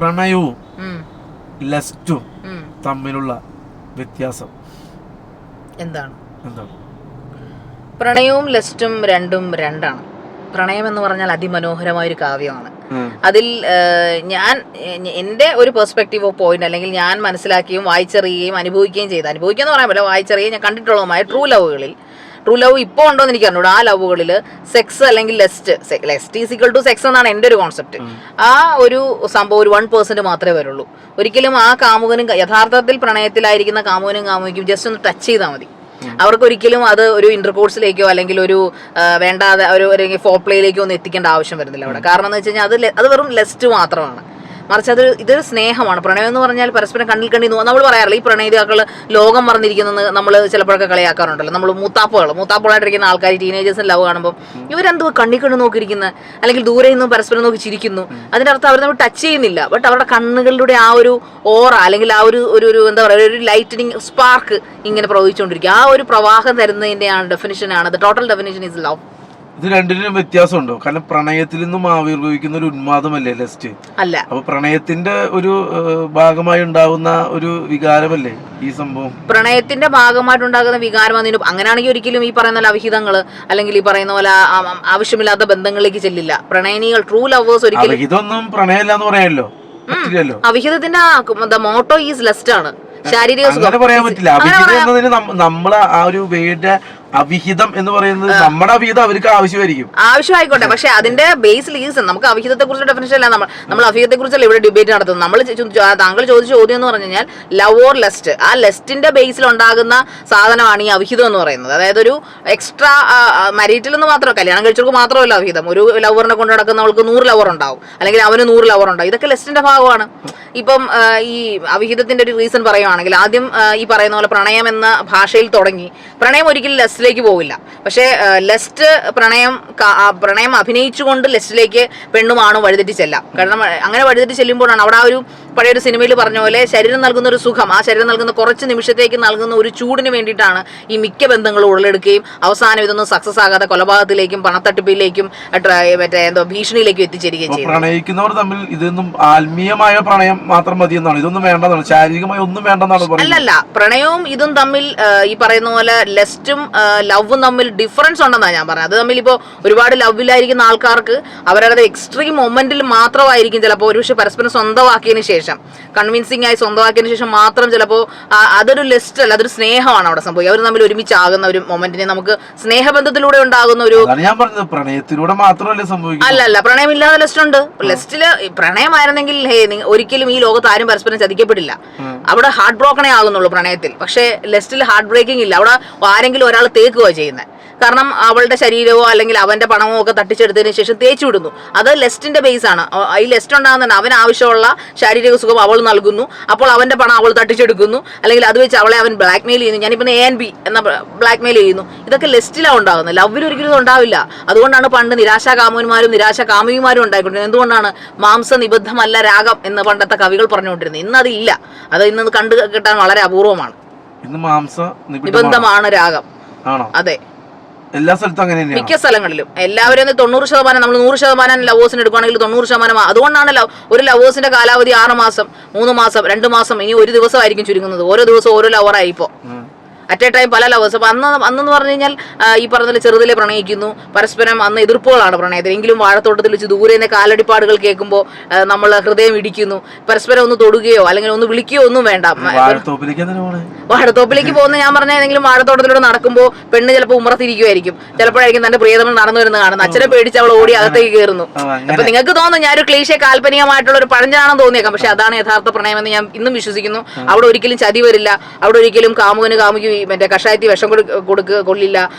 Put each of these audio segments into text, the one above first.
പ്രണയവും ലസ്റ്റും തമ്മിലുള്ള വ്യത്യാസം. എന്താണ്? എന്താണ്? പ്രണയവും ലസ്റ്റും രണ്ടും രണ്ടാണ്. പ്രണയം എന്ന് പറഞ്ഞാൽ അതിമനോഹരമായ ഒരു കാവ്യമാണ് അതിൽ ഞാൻ എന്റെ ഒരു പെർസ്പെക്റ്റീവ് ഓഫ് പോയിന്റ് അല്ലെങ്കിൽ ഞാൻ മനസ്സിലാക്കിയും വായിച്ചറിയുകയും അനുഭവിക്കുകയും ചെയ്ത്. അനുഭവിക്കുക എന്ന് പറയാൻ പറ്റില്ല വായിച്ചറിയുകയും ഞാൻ കണ്ടിട്ടുള്ളതുമായ ട്രൂ ലവുകളിൽ ട്രൂ ലവ് ഇപ്പോൾ ഉണ്ടോ എന്ന് എനിക്ക് അറിഞ്ഞൂടാ. ആ ലവുകളിൽ സെക്സ് അല്ലെങ്കിൽ lust lust is equal to sex എന്നാണ് എന്റെ ഒരു കോൺസെപ്റ്റ് ആ ഒരു സംഭവം ഒരു വൺ പേഴ്സന്റ് മാത്രമേ വരുള്ളൂ. ഒരിക്കലും ആ കാമുകനും യഥാർത്ഥത്തിൽ പ്രണയത്തിലായിരിക്കുന്ന കാമുകനും കാമുകിക്കും ജസ്റ്റ് ഒന്ന് ടച്ച് ചെയ്താൽ മതി. അവർക്ക് ഒരിക്കലും അത് ഒരു ഇന്റർകോഴ്സിലേക്കോ അല്ലെങ്കിൽ ഒരു വേണ്ടാതെ ഒരു ഫോപ്ലേയിലേക്കോ ഒന്നും എത്തിക്കേണ്ട ആവശ്യം വരുന്നില്ല അവിടെ. കാരണം എന്ന് വെച്ച് കഴിഞ്ഞാൽ അത് അത് വെറും ലെസ്റ്റ് മാത്രമാണ്. മറിച്ച് അത് ഇതൊരു സ്നേഹമാണ്. പ്രണയം എന്ന് പറഞ്ഞാൽ പരസ്പരം കണ്ണിൽ കണ്ടി നമ്മൾ പറയാറില്ല ഈ പ്രണയിതാക്കൾ ലോകം മറന്നിരിക്കുന്നത് നമ്മൾ ചിലപ്പോഴൊക്കെ കളിയാക്കാറുണ്ടല്ലോ. നമ്മൾ മൂത്താപ്പുകൾ മൂത്താപ്പുകളായിട്ടിരിക്കുന്ന ആൾക്കാർ ടീനേജേഴ്സിന് ലവ് കാണുമ്പോൾ ഇവരെന്തോ കണ്ണി കണ്ണു നോക്കിയിരിക്കുന്നത് അല്ലെങ്കിൽ ദൂരെ നിന്നും പരസ്പരം നോക്കി ചിരിക്കുന്നു. അതിന്റെ അർത്ഥം അവർ നമ്മൾ ടച്ച് ചെയ്യുന്നില്ല. ബട്ട് അവരുടെ കണ്ണുകളിലൂടെ ആ ഒരു ഓറ അല്ലെങ്കിൽ ആ ഒരു ഒരു ഒരു എന്താ പറയുക ഒരു ലൈറ്റനിങ് സ്പാർക്ക് ഇങ്ങനെ പ്രവഹിച്ചുകൊണ്ടിരിക്കും. ആ ഒരു പ്രവാഹം തരുന്നതിന്റെയാണ് ഡെഫിനിഷനാണ് the total definition is love ഇത് രണ്ടിനും വ്യത്യാസമുണ്ടോ. കാരണം പ്രണയത്തിൽ നിന്നും ആവിർഭവിക്കുന്ന ഒരു ഉന്മാദമല്ലേ ലസ്റ്റ്? അല്ല. അപ്പൊ പ്രണയത്തിന്റെ ഒരു ഭാഗമായി ഉണ്ടാവുന്ന ഒരു വികാരമല്ലേ ഈ സംഭവം? പ്രണയത്തിന്റെ ഭാഗമായിട്ട് ഉണ്ടാകുന്ന വികാരം അതിന് അങ്ങനെയാണെങ്കിൽ ഒരിക്കലും ഈ പറയുന്ന പോലെ അവിഹിതങ്ങൾ അല്ലെങ്കിൽ ഈ പറയുന്ന പോലെ ആവശ്യമില്ലാത്ത ബന്ധങ്ങളിലേക്ക് ചെല്ലില്ല. പ്രണയനികൾ ട്രൂ ലവേഴ്സ് ഒരിക്കലും ഇതൊന്നും പ്രണയമല്ല എന്ന് പറയാമല്ലോ അവിഹിതത്തിന്റെ മോട്ടോ ഈസ് ലെസ്റ്റ് ആണ്. ശാരീരിക സുഖം. പറയാൻ പറ്റില്ല. നമ്മളെ ആ ഒരു വേയുടെ അവിഹിതം എന്ന് പറയുന്നത് നമ്മുടെ അവിഹിതം അവർക്ക് ആവശ്യമായിരിക്കും. ആവശ്യമായിക്കോട്ടെ. പക്ഷെ അതിന്റെ ബേസ് ലീസൺ നമുക്ക് അവിഹിതത്തെ കുറിച്ച് ഡെഫിനേഷൻ അല്ല. നമ്മൾ നമ്മൾ അവിഹിതത്തെ കുറിച്ചല്ല ഇവിടെ ഡിബേറ്റ് നടത്തുന്നത്. നമ്മൾ താങ്കൾ ചോദിച്ച ചോദ്യം എന്ന് പറഞ്ഞു കഴിഞ്ഞാൽ ലവ് ഓർ ലെസ്റ്റ് ആ ലെസ്റ്റിന്റെ ബേസിൽ ഉണ്ടാകുന്ന സാധനമാണ് ഈ അവിഹിതം എന്ന് പറയുന്നത്. അതായത് ഒരു എക്സ്ട്രാ മരീറ്റിൽ നിന്ന് മാത്രം കല്യാണം കഴിച്ചവർക്ക് മാത്രമല്ല അവിഹിതം. ഒരു ലവറിനെ കൊണ്ട് നടക്കുന്നവൾക്ക് നൂറ് ലവർ ഉണ്ടാവും. അല്ലെങ്കിൽ അവന് നൂറ് ലവർ ഉണ്ടാവും. ഇതൊക്കെ ലെസ്റ്റിന്റെ ഭാഗമാണ്. ഇപ്പം ഈ അവിഹിതത്തിന്റെ ഒരു റീസൺ പറയുവാണെങ്കിൽ ആദ്യം ഈ പറയുന്ന പോലെ പ്രണയം എന്ന ഭാഷയിൽ തുടങ്ങി. പ്രണയം ഒരിക്കലും ലെസ്റ്റിലേക്ക് പോവില്ല. പക്ഷേ ലെസ്റ്റ് പ്രണയം പ്രണയം അഭിനയിച്ചുകൊണ്ട് ലെസ്റ്റിലേക്ക് പെണ്ണുമാണോ വഴിതെറ്റി ചെല്ലാം. കാരണം അങ്ങനെ വഴിതെറ്റി ചെല്ലുമ്പോഴാണ് അവിടെ ആ ഒരു പഴയ ഒരു സിനിമയിൽ പറഞ്ഞ പോലെ ശരീരം നൽകുന്ന ഒരു സുഖം ആ ശരീരം നൽകുന്ന കുറച്ച് നിമിഷത്തേക്ക് നൽകുന്ന ഒരു ചൂടിന് വേണ്ടിയിട്ടാണ് ഈ മിക്ക ബന്ധങ്ങളും ഉടലെടുക്കുകയും അവസാനം ഇതൊന്നും സക്സസ് ആകാതെ കൊലപാതകത്തിലേക്കും പണത്തട്ടിപ്പിലേക്കും മറ്റേ എന്തോ ഭീഷണിയിലേക്കും എത്തിച്ചേരുകയും ചെയ്യും പ്രണയിക്കുന്നവർ തമ്മിൽ ഇതൊന്നും ആത്മീയമായ പ്രണയം മാത്രം മതി എന്നാണ് ഇതൊന്നും വേണ്ടെന്നാണ്. ശാരീരികമായി ഒന്നും വേണ്ടെന്നാണ് അല്ലല്ല പ്രണയവും ഇതും തമ്മിൽ ഈ പറയുന്ന പോലെ ലെസ്റ്റും ലവും തമ്മിൽ ഡിഫറൻസ് ഉണ്ടെന്നാണ് ഞാൻ പറഞ്ഞത്. അത് തമ്മിൽ ഇപ്പോൾ ഒരുപാട് ലവിലായിരിക്കുന്ന ആൾക്കാർക്ക് അവരുടെ എക്സ്ട്രീം മൊമെന്റിൽ മാത്രമായിരിക്കും ചിലപ്പോൾ ഒരുപക്ഷെ പരസ്പരം സ്വന്തമാക്കിയതിന് ശേഷം. കൺവിൻസിംഗ് ആയി സ്വന്തമാക്കിയതിന് ശേഷം മാത്രം ചിലപ്പോൾ അതൊരു ലിസ്റ്റ് അല്ല അതൊരു സ്നേഹമാണ് അവിടെ സംഭവിക്കുക. അവർ തമ്മിൽ ഒരുമിച്ചാകുന്ന ഒരു മൊമെന്റിനെ നമുക്ക് സ്നേഹബന്ധത്തിലൂടെ ഉണ്ടാകുന്ന ഒരു ഞാൻ പറഞ്ഞത്. പ്രണയത്തിലൂടെ മാത്രമല്ല സംഭവിക്കുക അല്ല പ്രണയം ഇല്ലാതെ ലിസ്റ്റ് ഉണ്ട്. ലെസ്റ്റിൽ പ്രണയമായിരുന്നെങ്കിൽ ഒരിക്കലും ഈ ലോകത്ത് ആരും പരസ്പരം ചതിക്കപ്പെടില്ല. അവിടെ ഹാർട്ട് ബ്രോക്കണേ ആകുന്നുള്ളൂ പ്രണയത്തിൽ. പക്ഷേ ലെസ്റ്റിൽ ഹാർട്ട് ബ്രേക്കിംഗ് ഇല്ല. അവിടെ ആരെങ്കിലും ഒരാൾ തേക്കുക ചെയ്യുന്നത് കാരണം അവളുടെ ശരീരമോ അല്ലെങ്കിൽ അവന്റെ പണമോ ഒക്കെ തട്ടിച്ചെടുത്തതിന് ശേഷം തേച്ചു വിടുന്നു. അത് ലെസ്റ്റിന്റെ ബേസ് ആണ്. ഈ ലെസ്റ്റ് ഉണ്ടാകുന്ന അവൻ ആവശ്യമുള്ള ശാരീരിക സുഖം അവൾ നൽകുന്നു. അപ്പോൾ അവന്റെ പണം അവൾ തട്ടിച്ചെടുക്കുന്നു. അല്ലെങ്കിൽ അത് വെച്ച് അവളെ അവൻ ബ്ലാക്ക് മെയിൽ ചെയ്യുന്നു. ഞാനിപ്പോ എ എൻ ബി എന്ന ബ്ലാക്ക് മെയിൽ ചെയ്യുന്നു. ഇതൊക്കെ ലെസ്റ്റിലാണ് ഉണ്ടാകുന്നത്. ലവ്വിൽ ഒരിക്കലും ഉണ്ടാവില്ല. അതുകൊണ്ടാണ് പണ്ട് നിരാശാ കാമുകന്മാരും നിരാശ കാമുകിമാരും ഉണ്ടായിക്കൊണ്ടിരുന്നത്. എന്തുകൊണ്ടാണ് മാംസ നിബദ്ധമല്ല രാഗം എന്ന് പണ്ടത്തെ കവികൾ പറഞ്ഞുകൊണ്ടിരുന്നത്? ഇന്ന് അതില്ല. അത് ഇന്ന് കണ്ടു കിട്ടാൻ വളരെ അപൂർവമാണ്. ഇന്ന് മാംസ നിബന്ധമാണ് രാഗം. ആണോ? അതെ. എല്ലാ സ്ഥലത്തും അങ്ങനെ തന്നെയാണ്? മിക്ക സ്ഥലങ്ങളിലും. എല്ലാവരും തൊണ്ണൂറ് ശതമാനം നമ്മൾ നൂറ് ശതമാനം ലവേഴ്സിന് എടുക്കുകയാണെങ്കിൽ തൊണ്ണൂറ് ശതമാനം അതുകൊണ്ടാണ് ഒരു ലവേഴ്സിന്റെ കാലാവധി ആറ് മാസം മൂന്ന് മാസം രണ്ട് മാസം ഇനി ഒരു ദിവസമായിരിക്കും ചുരുങ്ങുന്നത്. ഓരോ ദിവസം ഓരോ ലവറായി ഇപ്പോൾ ഉം. അറ്റ് എ ടൈം പല ലവേഴ്സ് അപ്പൊ അന്ന് അന്നെന്ന് പറഞ്ഞു കഴിഞ്ഞാൽ ഈ പറഞ്ഞ ചെറുതിലെ പ്രണയിക്കുന്നു. പരസ്പരം അന്ന് എതിർപ്പുകളാണ് പ്രണയത്തിൽ എങ്കിലും വാഴത്തോട്ടത്തിൽ വെച്ച് ദൂരെ നിന്ന് കാലടിപ്പാടുകൾ കേൾക്കുമ്പോൾ നമ്മൾ ഹൃദയം ഇടിക്കുന്നു. പരസ്പരം ഒന്ന് തൊടുകയോ അല്ലെങ്കിൽ ഒന്ന് വിളിക്കുകയോ ഒന്നും വേണ്ട. വാഴത്തോപ്പിലേക്ക് പോകുന്ന ഞാൻ പറഞ്ഞ ഏതെങ്കിലും വാഴത്തോട്ടത്തിലൂടെ നടക്കുമ്പോൾ പെണ്ണ് ചിലപ്പോൾ ഉമ്മറത്തിരിക്കുമായിരിക്കും ചിലപ്പോഴായിരിക്കും തന്റെ പ്രിയതമൻ നടന്നു വരുന്ന കാണുന്നത്. അച്ഛനെ പേടിച്ച് അവൾ ഓടി അകത്തേക്ക് കയറുന്നു. അപ്പൊ നിങ്ങൾക്ക് തോന്നുന്നു ഞാനൊരു ക്ലീശ കാൽപ്പനികമായിട്ടുള്ള ഒരു പഴഞ്ചാണെന്ന് തോന്നിയേക്കാം. പക്ഷെ അതാണ് യഥാർത്ഥ പ്രണയമെന്ന് ഞാൻ ഇന്നും വിശ്വസിക്കുന്നു. അവിടെ ഒരിക്കലും ചതി വരില്ല. അവിടെ ഒരിക്കലും കാമുകന് കാമുകി മറ്റേ കഷായത്തി വിഷം കൊടുക്ക കൊള്ളില്ല.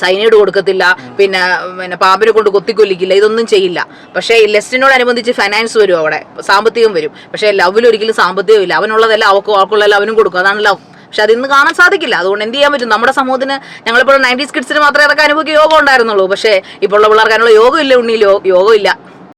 സൈനൈഡ് കൊടുക്കത്തില്ല. പിന്നെ പിന്നെ പാമ്പിനെ കൊണ്ട് കൊത്തിക്കൊല്ലിക്കില്ല. ഇതൊന്നും ചെയ്യില്ല. പക്ഷേ ലെസ്റ്റിനോടനുബന്ധിച്ച് ഫൈനാൻസ് വരും അവിടെ. സാമ്പത്തികം വരും. പക്ഷേ ലവിൽ ഒരിക്കലും സാമ്പത്തികം ഇല്ല. അവനുള്ളതെല്ലാം അവക്കും അവൾക്കുള്ളതെല്ലാം അവനും കൊടുക്കും. അതാണ് ലവ്. പക്ഷെ അതിന്ന് കാണാൻ സാധിക്കില്ല. അതുകൊണ്ട് എന്ത് ചെയ്യാൻ പറ്റും? നമ്മുടെ സമൂഹത്തിന് ഞങ്ങളിപ്പോൾ നയന്റീസ് കിഡ്സിന് മാത്രമേ അതൊക്കെ അനുഭവിക്കുക യോഗം ഉണ്ടായിരുന്നുള്ളൂ. പക്ഷേ ഇപ്പോൾ ഉള്ള പിള്ളേർക്ക് അതിനുള്ള യോഗം ഇല്ല ഉണ്ണിയിൽ യോഗം ഇല്ല